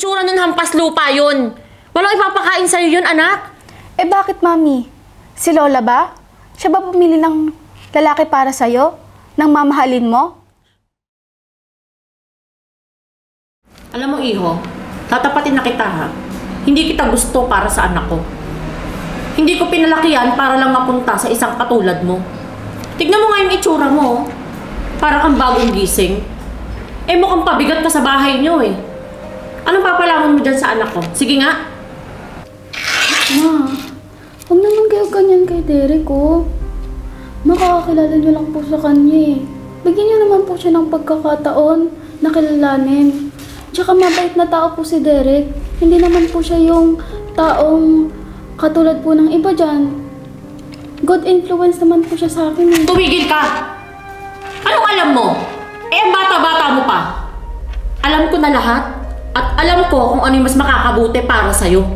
itsura nun hampas lupa yun. Walang ipapakain sa'yo yun, anak. Eh bakit, Mami? Si Lola ba? Siya ba pumili ng lalaki para sa'yo? Nang mamahalin mo? Alam mo, Iho, tatapatin na kita ha. Hindi kita gusto para sa anak ko. Hindi ko pinalakihan para lang mapunta sa isang katulad mo. Tignan mo nga yung itsura mo. oh. Para kang bagong gising. Eh mukhang pabigat ka sa bahay niyo eh. Anong papalaman mo dyan sa anak ko? Sige nga. Ma, huwag naman kayo ganyan kay Derek, oh. Makakakilala niyo lang po sa kanya, eh. Bigyan niyo naman po siya ng pagkakataon na kilalanin. Tsaka mabait na tao po si Derek. Hindi naman po siya yung taong katulad po ng iba dyan. Good influence naman po siya sa akin, eh. Tumigil ka! Anong alam mo? Eh, ang bata-bata mo pa. Alam ko na lahat. At alam ko kung ano yung mas makakabuti para sa'yo.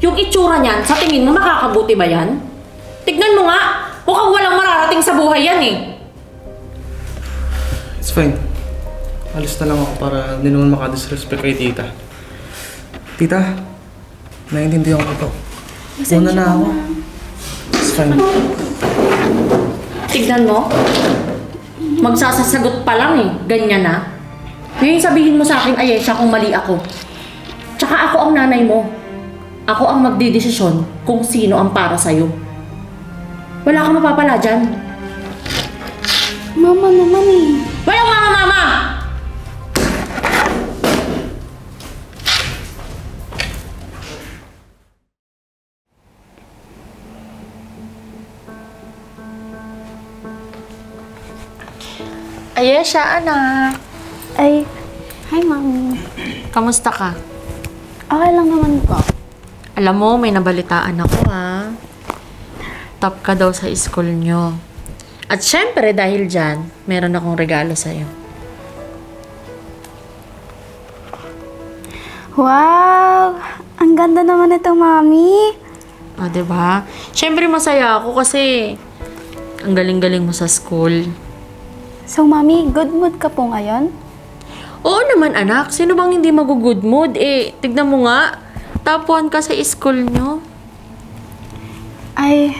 Yung itsura niyan, sa tingin mo makakabuti ba yan? Tignan mo nga! Mukhang walang mararating sa buhay yan eh. It's fine. Alis na lang ako para hindi naman makadisrespect kay tita. Tita, naiintindihan ko to. Una na ako. It's fine. Tignan mo. Magsasasagot pa lang eh. Ganyan na. Ngayon sabihin mo sa akin, Ayesha, kung mali ako. Tsaka ako ang nanay mo. Ako ang magdidesisyon kung sino ang para sa'yo. Wala kang mapapala dyan. Mama naman, eh. Walang mama-mama! Ayesha, anak. Hi, Mami. Kamusta ka? Okay lang naman po. Alam mo, may nabalitaan ako ha. Top ka daw sa school nyo. At syempre, dahil dyan, meron akong regalo sa'yo. Wow! Ang ganda naman ito, Mami. O, di ba? Syempre, masaya ako kasi ang galing-galing mo sa school. So, Mami, good mood ka po ngayon? Oo naman, anak. Sino bang hindi mag-good mood? Eh, tignan mo nga. Top 1 ka sa school nyo. Ay,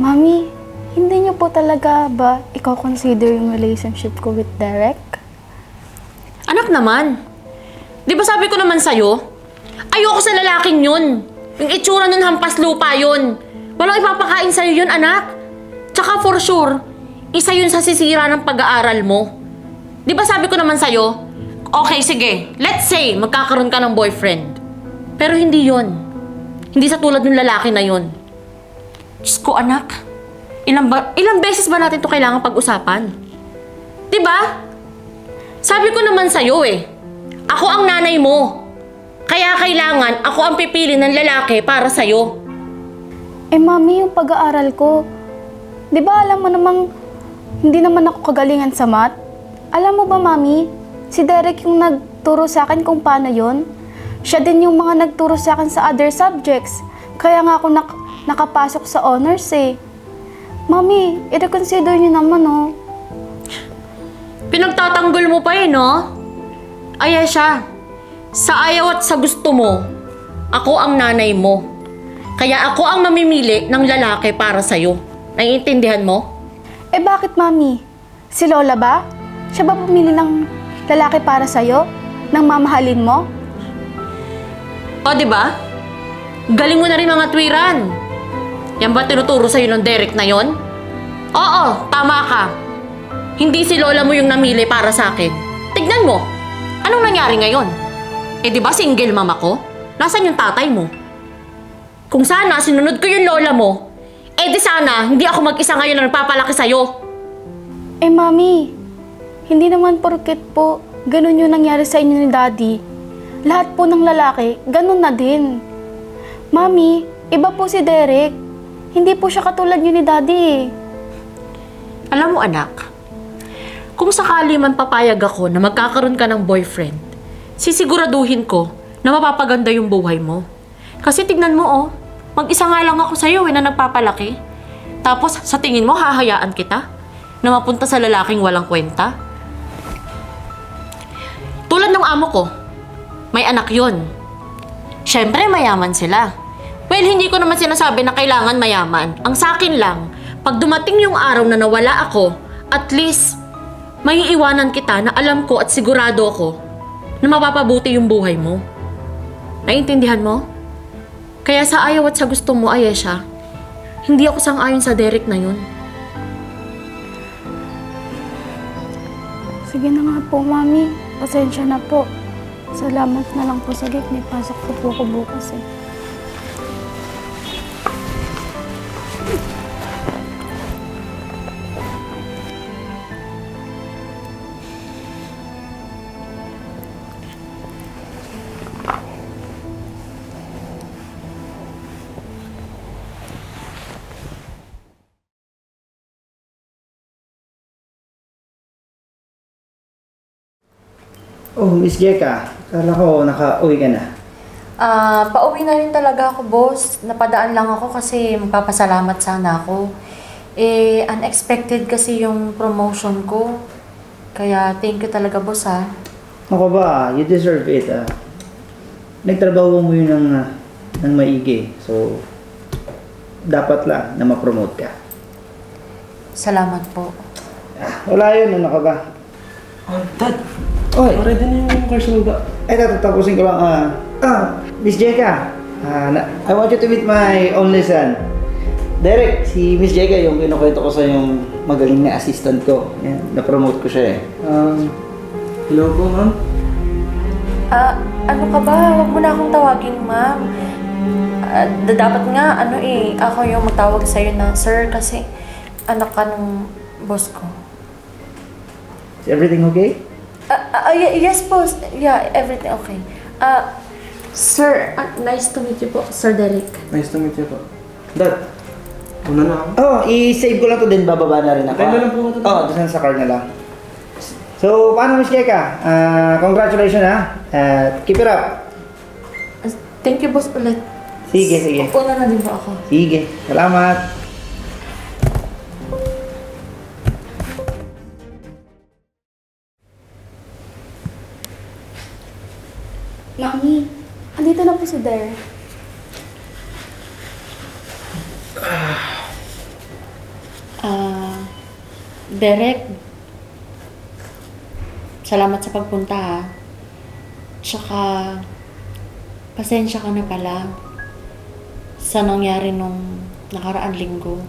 Mami, hindi niyo po talaga ba ikaw consider yung relationship ko with Derek? Anak naman. Di ba sabi ko naman sa'yo? Ayoko sa lalaking yun. Yung itsura nun hampas lupa yun. Walang ipapakain sa'yo yun, anak. Tsaka for sure, isa yun sa sisira ng pag-aaral mo. Di ba sabi ko naman sa'yo, okay, sige, let's say, magkakaroon ka ng boyfriend. Pero hindi yon. Hindi sa tulad ng lalaki na yon. Diyos ko, anak. Ilang, ba, ilang beses ba natin to kailangan pag-usapan? Di ba? Sabi ko naman sa'yo eh, ako ang nanay mo. Kaya kailangan ako ang pipili ng lalaki para sa'yo. Eh, Mami, yung pag-aaral ko, di ba alam mo namang hindi naman ako kagalingan sa math? Alam mo ba, Mami, si Derek yung nagturo sa akin kung paano yon. Siya din yung mga nagturo sa akin sa other subjects. Kaya nga ako nak- nakapasok sa honors eh. Mami, i-reconsider niyo naman oh. Pinagtatanggol mo pa eh, no? Ayesha, sa ayaw at sa gusto mo, ako ang nanay mo. Kaya ako ang mamimili ng lalaki para sa'yo. Naiintindihan mo? Eh bakit, Mami? Si Lola ba? Siya ba pumili ng lalaki para sa'yo? Nang mamahalin mo? O, di ba? Galing mo na rin mga twiran. Yan ba tinuturo sa'yo ng Derek na yon? Oo, tama ka. Hindi si Lola mo yung namili para sa akin. Tignan mo, anong nangyari ngayon? Eh di ba single mama ko? Nasaan yung tatay mo? Kung sana sinunod ko yung lola mo, eh di sana hindi ako mag-isa ngayon na nagpapalaki sa'yo. Eh, Mami, hindi naman porket po ganun yung nangyari sa inyo ni Daddy. Lahat po ng lalaki, ganun na din. Mami, iba po si Derek. Hindi po siya katulad yun ni Daddy. Alam mo anak, kung sakali man papayag ako na magkakaroon ka ng boyfriend, sisiguraduhin ko na mapapaganda yung buhay mo. Kasi tignan mo oh, mag-isa nga lang ako sa'yo eh na nagpapalaki. Tapos sa tingin mo hahayaan kita na mapunta sa lalaking walang kwenta? Tulad ng amo ko, may anak yun. Siyempre, mayaman sila. Well, hindi ko naman sinasabi na kailangan mayaman. Ang sa akin lang, pag dumating yung araw na nawala ako, at least, may iwanan kita na alam ko at sigurado ko na mapapabuti yung buhay mo. Naiintindihan mo? Kaya sa ayaw at sa gusto mo, Ayesha, hindi ako sang-ayon sa Derek na yun. Sige na nga po, Mami. Pasensya na po. Salamat na lang po. Sige, may pasok po po ako bukas eh. Oh, Miss Jeka. Kala ko naka-uwi ka na. Ah, pauwi na rin talaga ako, boss. Napadaan lang ako kasi magpapasalamat sana ako. Eh, unexpected kasi yung promotion ko. Kaya thank you talaga, boss, ha. Ako ba, you deserve it. Ah. Nagtrabaho mo yun ng, ah, ng maigi. So, dapat lang na ma-promote ka. Salamat po. Ah, wala yun, ano ka ba? Oh, Dad, Oy, ready na yung car sa baba. eto, tatapusin ko lang. Ah, ah Miss Jeka. Ah, na, I want you to meet my only son. Derek, si Miss Jeka yung kinukwento ko sa yung magaling na assistant ko. Yan, na-promote ko siya eh. Um, hello po, ma'am. Ah, ano ka ba? Huwag mo na akong tawagin, ma'am. Ah, da- dapat nga, ano eh, ako yung magtawag sa'yo na, sir, kasi anak ka ng boss ko. Is everything okay? Ah, ah, y- yes po. Yeah, everything okay. Ah, sir, ah, nice to meet you po, Sir Derek. Nice to meet you po. Dad, una na ako. Oh, i-save ko lang to din, bababa na rin ako. Tayo na lang po ito. Oo, oh, doon sa car na lang. So, paano Miss Keka? Ah, congratulations ha. Ah, keep it up. Ah, Thank you, boss, ulit. Sige, sige. Una na din po ako. Sige, salamat. Po si Derek. Ah, Derek, salamat sa pagpunta ha. Tsaka, pasensya ka na pala sa nangyari nung nakaraan linggo.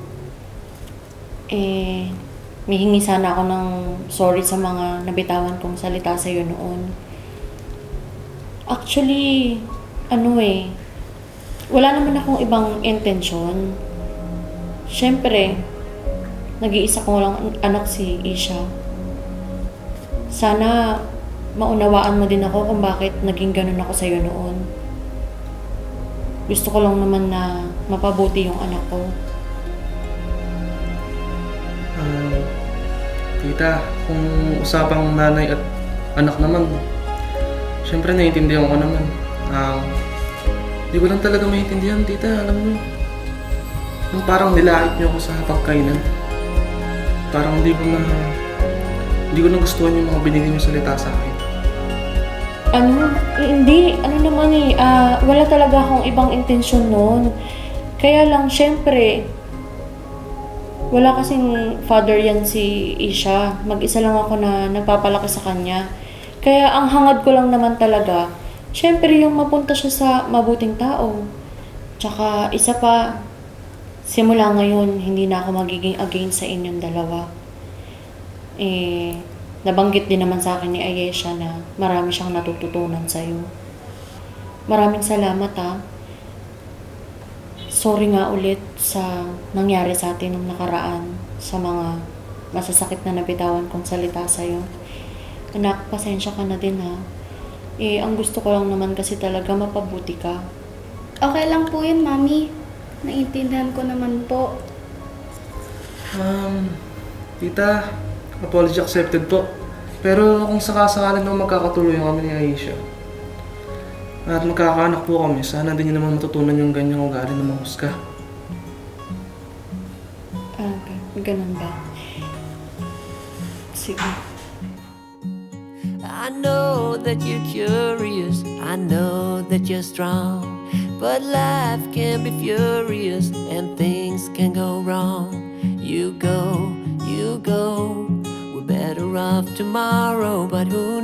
Eh, may hingi sana ako ng sorry sa mga nabitawan kong salita sa iyo noon. Actually, ano eh, wala naman akong ibang intensyon. Siyempre, nag-iisa ko lang an- anak si Isha. Sana maunawaan mo din ako kung bakit naging ganun ako sa'yo noon. Gusto ko lang naman na mapabuti yung anak ko. Um, tita, kung usapang nanay at anak naman, syempre naiintindihan ko naman. Um, di ko lang talaga maintindihan, tita, alam mo. Nung parang nilait niyo ako sa pagkainan. Parang hindi ko na... Hindi ko na gustuhan yung mga binigay niyo salita sa akin. Ano? Eh, hindi. Ano naman eh. ah, wala talaga akong ibang intensyon noon. Kaya lang, syempre, wala kasing father yan si Isha. Mag-isa lang ako na nagpapalaki sa kanya. Kaya ang hangad ko lang naman talaga, syempre yung mapunta siya sa mabuting tao. Tsaka isa pa, simula ngayon, hindi na ako magiging against sa inyong dalawa. Eh, nabanggit din naman sa akin ni Ayesha na marami siyang natututunan sa'yo. Maraming salamat ha. Sorry nga ulit sa nangyari sa atin nung nakaraan sa mga masasakit na nabitawan kong salita sa'yo. Anak, pasensya ka na din ha. Eh, ang gusto ko lang naman kasi talaga mapabuti ka. Okay lang po yun, Mami. Naiintindihan ko naman po. Um, tita, apology accepted po. Pero kung sakasakalan naman magkakatuloy kami ni Aisha, at magkakaanak po kami, sana din niyo naman matutunan yung ganyang ugali ng mga husga. Ah, ganun ba? Sige. I know that you're curious, I know that you're strong. But life can be furious and things can go wrong. You go, you go. We're better off tomorrow, but who